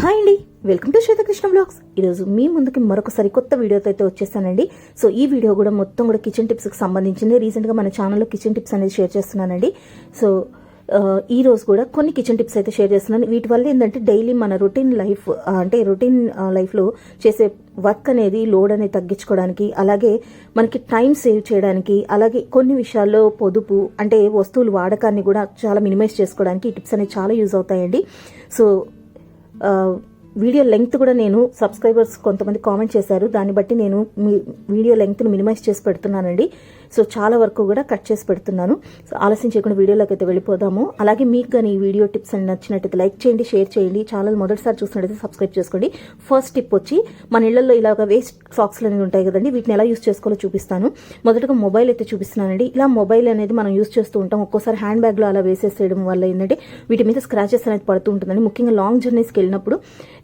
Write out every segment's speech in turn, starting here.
Hi అండి. Welcome to Swetha Krishna vlogs. ఈరోజు మీ ముందుకి మరొకసారి కొత్త వీడియోతో అయితే వచ్చేసానండి. సో ఈ వీడియో కూడా మొత్తం కూడా కిచెన్ టిప్స్కి సంబంధించింది. రీసెంట్గా మన ఛానల్లో కిచెన్ టిప్స్ అనేది షేర్ చేస్తున్నానండి. సో ఈ రోజు కూడా కొన్ని కిచెన్ టిప్స్ అయితే షేర్ చేస్తున్నాను. వీటి వల్ల ఏంటంటే డైలీ మన రొటీన్ లైఫ్ అంటే రొటీన్ లైఫ్లో చేసే వర్క్ అనేది లోడ్ అనేది తగ్గించుకోవడానికి అలాగే మనకి టైం సేవ్ చేయడానికి అలాగే కొన్ని విషయాల్లో పొదుపు అంటే వస్తువులు వాడకాన్ని కూడా చాలా మినిమైజ్ చేసుకోవడానికి ఈ టిప్స్ అనేవి చాలా యూజ్ అవుతాయండి. సో వీడియో లెంగ్త్ కూడా నేను సబ్స్క్రైబర్స్ కొంతమంది కామెంట్ చేశారు. దాన్ని బట్టి నేను మీ వీడియో లెంగ్త్ని మినిమైజ్ చేసి పెడుతున్నానండి. సో చాలా వరకు కూడా కట్ చేసి పెడుతున్నాను. సో ఆలస్యం చేయకుండా వీడియోలోకి అయితే వెళ్ళిపోదాము. అలాగే మీకు కానీ ఈ వీడియో టిప్స్ అని నచ్చినట్టయితే లైక్ చేయండి షేర్ చేయండి. ఛానల్ మొదటిసారి చూసినట్టయితే సబ్స్క్రైబ్ చేసుకోండి. ఫస్ట్ టిప్ వచ్చి మన ఇళ్ళలో ఇలాగ వేస్ట్ సాక్స్లు అనేవి ఉంటాయి కదండి వీటిని ఎలా యూస్ చేసుకోవాలో చూపిస్తాను. మొదటగా మొబైల్ అయితే చూపిస్తున్నానండి. ఇలా మొబైల్ అనేది మనం యూస్ చేస్తూ ఉంటాం. ఒక్కోసారి హ్యాండ్ బ్యాగ్లో అలా వేసేసేయడం వల్ల ఏంటంటే వీటి మీద స్క్రాచెస్ అనేది పడుతూ ఉంటుందండి. ముఖ్యంగా లాంగ్ జర్నీస్కి వెళ్ళినప్పుడు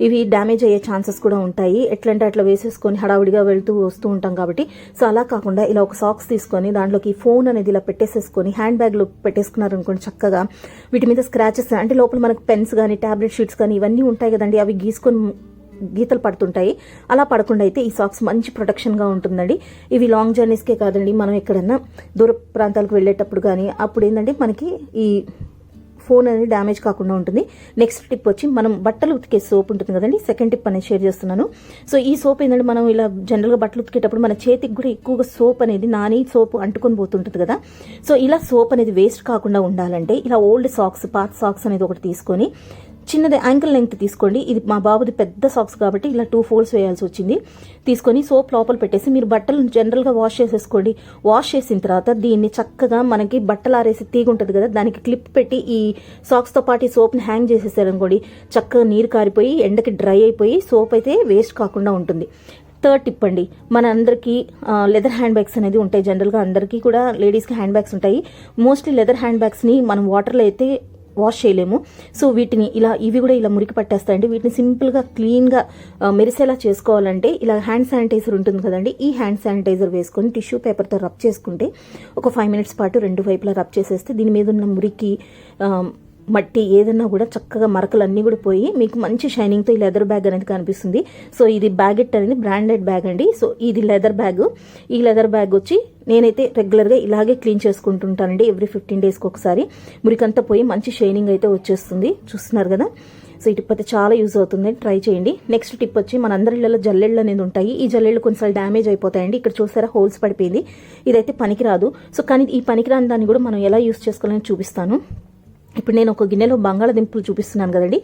ఇవి డ్యామేజ్ అయ్యే ఛాన్సెస్ కూడా ఉంటాయి. ఎట్లంటే అట్లా వేసేసుకొని హడావుడిగా వెళ్తూ వస్తూ ఉంటాం కాబట్టి. సో అలా కాకుండా ఇలా ఒక సాక్స్ తీసుకొని దాంట్లోకి ఫోన్ అనేది ఇలా పెట్టేసేసుకొని హ్యాండ్ బ్యాగ్లో పెట్టేసుకున్నారనుకోండి చక్కగా. వీటి మీద స్క్రాచెస్ అంటే లోపల మనకు పెన్స్ కానీ ట్యాబ్లెట్ షీట్స్ కానీ ఇవన్నీ ఉంటాయి కదండి అవి గీసుకొని గీతలు పడుతుంటాయి. అలా పడకుండా అయితే ఈ సాక్స్ మంచి ప్రొటెక్షన్గా ఉంటుందండి. ఇవి లాంగ్ జర్నీస్కే కాదండి మనం ఎక్కడన్నా దూర ప్రాంతాలకు వెళ్ళేటప్పుడు కానీ అప్పుడు ఏంటంటే మనకి ఈ ఫోన్ అనేది డ్యామేజ్ కాకుండా ఉంటుంది. నెక్స్ట్ టిప్ వచ్చి మనం బట్టలు ఉతికే సోప్ ఉంటుంది కదండి. సెకండ్ టిప్ అనేది షేర్ చేస్తున్నాను. సో ఈ సోప్ ఏంటంటే మనం ఇలా జనరల్గా బట్టలు ఉతికేటప్పుడు మన చేతికి కూడా ఎక్కువగా సోప్ అనేది నాని సోప్ అంటుకొని పోతుంటుంది కదా. సో ఇలా సోప్ అనేది వేస్ట్ కాకుండా ఉండాలంటే ఇలా ఓల్డ్ సాక్స్ పాత సాక్స్ అనేది ఒకటి తీసుకొని చిన్నది యాంకిల్ లెంగ్త్ తీసుకోండి. ఇది మా బాబుది పెద్ద సాక్స్ కాబట్టి ఇలా టూ ఫోల్డ్స్ వేయాల్సి వచ్చింది. తీసుకొని సోప్ లోపల పెట్టేసి మీరు బట్టలు జనరల్గా వాష్ చేసేసుకోండి. వాష్ చేసిన తర్వాత దీన్ని చక్కగా మనకి బట్టలు ఆరేసి తీగ ఉంటుంది కదా దానికి క్లిప్ పెట్టి ఈ సాక్స్తో పాటు ఈ సోప్ని హ్యాంగ్ చేసేసారనుకోండి చక్కగా నీరు కారిపోయి ఎండకి డ్రై అయిపోయి సోప్ అయితే వేస్ట్ కాకుండా ఉంటుంది. థర్డ్ టిప్ అండి మన అందరికీ లెదర్ హ్యాండ్ బ్యాగ్స్ అనేది ఉంటాయి. జనరల్గా అందరికీ కూడా లేడీస్కి హ్యాండ్ బ్యాగ్స్ ఉంటాయి. మోస్ట్లీ లెదర్ హ్యాండ్ బ్యాగ్స్ని మనం వాటర్లో అయితే వాష్ చేయలేము. సో వీటిని ఇలా ఇవి కూడా ఇలా మురికి పట్టేస్తాయండి. వీటిని సింపుల్గా క్లీన్గా మెరిసేలా చేసుకోవాలంటే ఇలా హ్యాండ్ శానిటైజర్ ఉంటుంది కదండి. ఈ హ్యాండ్ శానిటైజర్ వేసుకొని టిష్యూ పేపర్తో రబ్ చేసుకుంటే ఒక ఫైవ్ మినిట్స్ పాటు రెండు వైపులా రబ్ చేసేస్తే దీని మీద ఉన్న మురికి మట్టి ఏదన్నా కూడా చక్కగా మరకలన్నీ కూడా పోయి మీకు మంచి షైనింగ్తో ఈ లెదర్ బ్యాగ్ అనేది కనిపిస్తుంది. సో ఇది బ్యాగెట్ అనేది బ్రాండెడ్ బ్యాగ్ అండి. సో ఇది లెదర్ బ్యాగ్ ఈ లెదర్ బ్యాగ్ వచ్చి నేనైతే రెగ్యులర్గా ఇలాగే క్లీన్ చేసుకుంటుంటానండి. ఎవ్రీ ఫిఫ్టీన్ డేస్కి ఒకసారి మురికంతా పోయి మంచి షైనింగ్ అయితే వచ్చేస్తుంది. చూస్తున్నారు కదా? సో ఈ టిప్ అయితే చాలా యూజ్ అవుతుంది. ట్రై చేయండి. నెక్స్ట్ టిప్ వచ్చి మన అందరి ఇళ్ళలో జల్లెళ్ళు అనేది ఉంటాయి. ఈ జల్లెళ్ళు కొన్నిసార్లు డ్యామేజ్ అయిపోతాయండి. ఇక్కడ చూసారా? హోల్స్ పడిపోయింది. ఇదైతే పనికిరాదు. సో కానీ ఈ పనికిరాని దాన్ని కూడా మనం ఎలా యూజ్ చేసుకోవాలని చూపిస్తాను. ఇప్పుడు నేను ఒక గిన్నెలో బంగాళదుంపలు చూపిస్తున్నాను కదండి.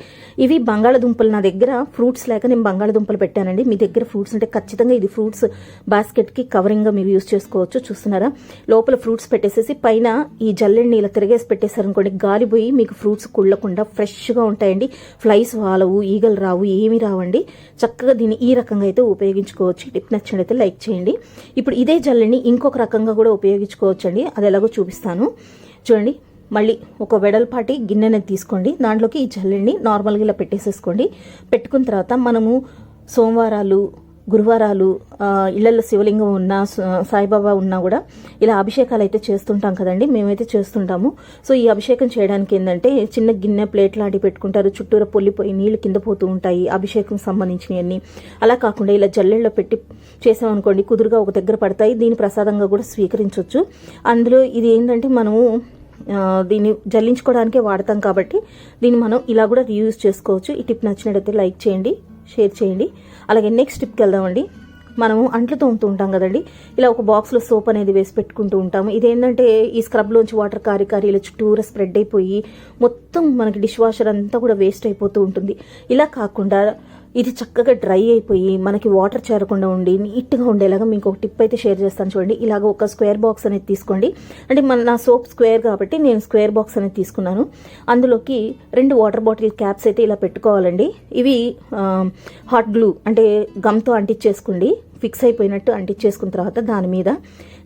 ఇవి బంగాళదుంపలు నా దగ్గర ఫ్రూట్స్ లేక నేను బంగాళదుంపలు పెట్టానండి. మీ దగ్గర ఫ్రూట్స్ ఉంటే ఖచ్చితంగా ఇది ఫ్రూట్స్ బాస్కెట్కి కవరింగ్గా మీరు యూస్ చేసుకోవచ్చు చూస్తున్నారా? లోపల ఫ్రూట్స్ పెట్టేసేసి పైన ఈ జల్లెడిని ఇలా తిరగేసి పెట్టేశారనుకోండి గాలి పోయి మీకు ఫ్రూట్స్ కుళ్ళకుండా ఫ్రెష్గా ఉంటాయండి. ఫ్లైస్ వాలవు ఈగలు రావు ఏమీ రావండి. చక్కగా దీన్ని ఈ రకంగా అయితే ఉపయోగించుకోవచ్చు. టిప్ నచ్చినట్లయితే లైక్ చేయండి. ఇప్పుడు ఇదే జల్లెడిని ఇంకొక రకంగా కూడా ఉపయోగించుకోవచ్చు అండి అది ఎలాగో చూపిస్తాను. చూడండి. మళ్ళీ ఒక వెడల్పాటి గిన్నెని తీసుకోండి. దాంట్లోకి ఈ జల్లెడిని నార్మల్గా ఇలా పెట్టేసేసుకోండి. పెట్టుకున్న తర్వాత మనము సోమవారాలు గురువారాలు ఇళ్ళలో శివలింగం ఉన్నా సాయిబాబా ఉన్నా కూడా ఇలా అభిషేకాలు అయితే చేస్తుంటాం కదండి. మేమైతే చేస్తుంటాము. సో ఈ అభిషేకం చేయడానికి ఏంటంటే చిన్న గిన్నె ప్లేట్ లాంటి పెట్టుకుంటారు. చుట్టూరా పొల్లిపోయి నీళ్ళు కింద పోతూ ఉంటాయి అభిషేకం సంబంధించినవన్నీ. అలా కాకుండా ఇలా జల్లెల్లో పెట్టి చేసామనుకోండి కుదురుగా ఒక దగ్గర పడతాయి. దీని ప్రసాదంగా కూడా స్వీకరించవచ్చు అందులో ఇది ఏంటంటే మనము దీన్ని జల్లించుకోవడానికే వాడతాం కాబట్టి దీన్ని మనం ఇలా కూడా రీయూజ్ చేసుకోవచ్చు. ఈ టిప్ నచ్చినట్టయితే లైక్ చేయండి షేర్ చేయండి. అలాగే నెక్స్ట్ టిప్కి వెళ్దామండి. మనము అంట్లు తోముతూ ఉంటాం కదండి. ఇలా ఒక బాక్స్లో సోప్ అనేది వేసి పెట్టుకుంటూ ఉంటాము. ఇదేంటంటే ఈ స్క్రబ్లోంచి వాటర్ కారి కారి ఇలా చుట్టూరా స్ప్రెడ్ అయిపోయి మొత్తం మనకి డిష్ వాషర్ అంతా కూడా వేస్ట్ అయిపోతూ ఉంటుంది. ఇలా కాకుండా ఇది చక్కగా డ్రై అయిపోయి మనకి వాటర్ చేరకుండా ఉండి నీట్గా ఉండేలాగా మీకు ఒక టిప్ అయితే షేర్ చేస్తాను చూడండి. ఇలాగ ఒక స్క్వేర్ బాక్స్ అనేది తీసుకోండి. అంటే మన నా సోప్ స్క్వేర్ కాబట్టి నేను స్క్వేర్ బాక్స్ అనేది తీసుకున్నాను. అందులోకి రెండు వాటర్ బాటిల్ క్యాప్స్ అయితే ఇలా పెట్టుకోవాలండి. ఇవి హాట్ గ్లూ అంటే గమ్తో అంటించేసుకోండి. ఫిక్స్ అయిపోయినట్టు అంటించేసుకున్న తర్వాత దాని మీద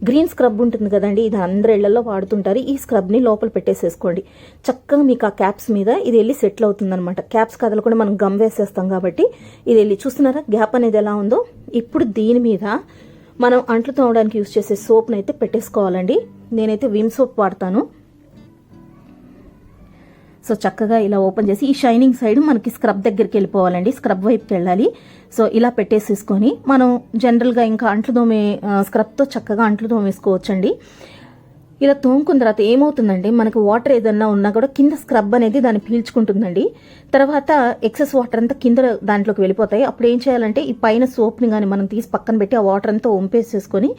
గ్రీన్ స్క్రబ్ ఉంటుంది కదండి ఇది అందరి ఇళ్ళలో వాడుతుంటారు. ఈ స్క్రబ్ని లోపల పెట్టేసేసుకోండి. చక్కగా మీకు ఆ క్యాప్స్ మీద ఇది వెళ్ళి సెటిల్ అవుతుంది అనమాట క్యాప్స్ కదలకుండా మనం గమ్ వేసేస్తాం కాబట్టి ఇది వెళ్ళి చూస్తున్నారా? గ్యాప్ అనేది ఎలా ఉందో? ఇప్పుడు దీని మీద మనం అంట్లు తోమడానికి యూజ్ చేసే సోప్ని అయితే పెట్టేసుకోవాలండి. నేనైతే విమ్ సోప్ వాడతాను. సో చక్కగా ఇలా ఓపెన్ చేసి ఈ షైనింగ్ సైడ్ మనకి స్క్రబ్ దగ్గరికి వెళ్ళిపోవాలండి. స్క్రబ్ వైపుకి వెళ్ళాలి. సో ఇలా పెట్టేసేసుకొని మనం జనరల్గా ఇంకా అంట్లు తోమే స్క్రబ్తో చక్కగా అంట్లు తోమేసుకోవచ్చండి. ఇలా తోముకున్న తర్వాత ఏమవుతుందంటే మనకు వాటర్ ఏదన్నా ఉన్నా కూడా కింద స్క్రబ్ అనేది దాన్ని పీల్చుకుంటుందండి. తర్వాత ఎక్సెస్ వాటర్ అంతా కింద దాంట్లోకి వెళ్ళిపోతాయి. అప్పుడు ఏం చేయాలంటే ఈ పైన సోప్ని కానీ మనం తీసి పక్కన పెట్టి ఆ వాటర్ అంతా ఒంపేసేసుకొని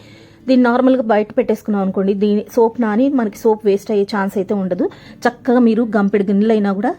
దీన్ని నార్మల్గా బయట పెట్టేసుకున్నాం అనుకోండి దీని సోప్ నాని మనకి సోప్ వేస్ట్ అయ్యే ఛాన్స్ అయితే ఉండదు. చక్కగా మీరు గంపెడు గిన్నెలైనా కూడా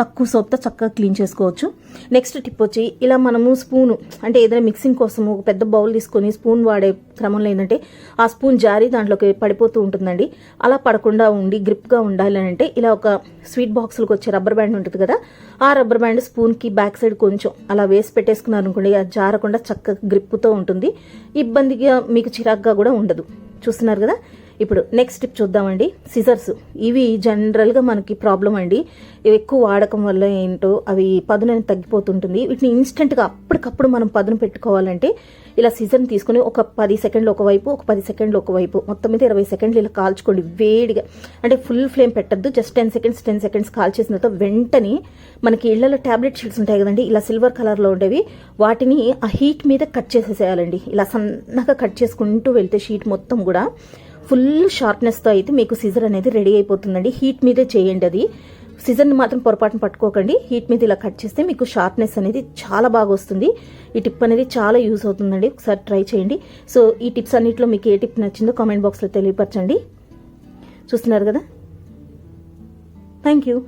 తక్కువ సోప్తో చక్కగా క్లీన్ చేసుకోవచ్చు. నెక్స్ట్ టిప్ వచ్చి ఇలా మనము స్పూను అంటే ఏదైనా మిక్సింగ్ కోసం ఒక పెద్ద బౌల్ తీసుకొని స్పూన్ వాడే క్రమంలో ఏంటంటే ఆ స్పూన్ జారి దాంట్లోకి పడిపోతూ ఉంటుందండి. అలా పడకుండా ఉండి గ్రిప్గా ఉండాలి అని అంటే ఇలా ఒక స్వీట్ బాక్స్లకు వచ్చే రబ్బర్ బ్యాండ్ ఉంటుంది కదా ఆ రబ్బర్ బ్యాండ్ స్పూన్కి బ్యాక్ సైడ్ కొంచెం అలా వేసి పెట్టేసుకున్నారు అనుకోండి అది జారకుండా చక్కగా గ్రిప్తో ఉంటుంది. ఇబ్బందిగా మీకు చిరాగ్గా కూడా ఉండదు. చూస్తున్నారు కదా? ఇప్పుడు నెక్స్ట్ టిప్ చూద్దామండి. సిజర్స్ ఇవి జనరల్గా మనకి ప్రాబ్లం అండి. ఇవి ఎక్కువ వాడకం వల్ల ఏంటో అవి పదును అనేది తగ్గిపోతుంటుంది. వీటిని ఇన్స్టెంట్గా అప్పటికప్పుడు మనం పదును పెట్టుకోవాలంటే ఇలా సిజర్ని తీసుకొని ఒక పది సెకండ్లు ఒకవైపు ఒక పది సెకండ్లు ఒకవైపు మొత్తం మీద ఇరవై సెకండ్లు ఇలా కాల్చుకోండి వేడిగా. అంటే ఫుల్ ఫ్లేమ్ పెట్టద్దు just ten seconds ten seconds కాల్చేసిన తర్వాత వెంటనే మనకి ఇళ్ళలో టాబ్లెట్ షీట్స్ ఉంటాయి కదండి ఇలా సిల్వర్ కలర్లో ఉండేవి వాటిని ఆ హీట్ మీద కట్ చేసేసేయాలండి. ఇలా సన్నగా కట్ చేసుకుంటూ వెళ్తే షీట్ మొత్తం కూడా ఫుల్ షార్ప్నెస్తో అయితే మీకు సిజర్ అనేది రెడీ అయిపోతుందండి. హీట్ మీదే చేయండి అది. సిజర్ని మాత్రం పొరపాటున పట్టుకోకండి. హీట్ మీద ఇలా కట్ చేస్తే మీకు షార్ప్నెస్ అనేది చాలా బాగా వస్తుంది. ఈ టిప్ అనేది చాలా యూస్ అవుతుందండి. ఒకసారి ట్రై చేయండి. సో ఈ టిప్స్ అన్నింటిలో మీకు ఏ టిప్ నచ్చిందో కామెంట్ బాక్స్లో తెలియపరచండి. చూస్తున్నారు కదా? Thank you.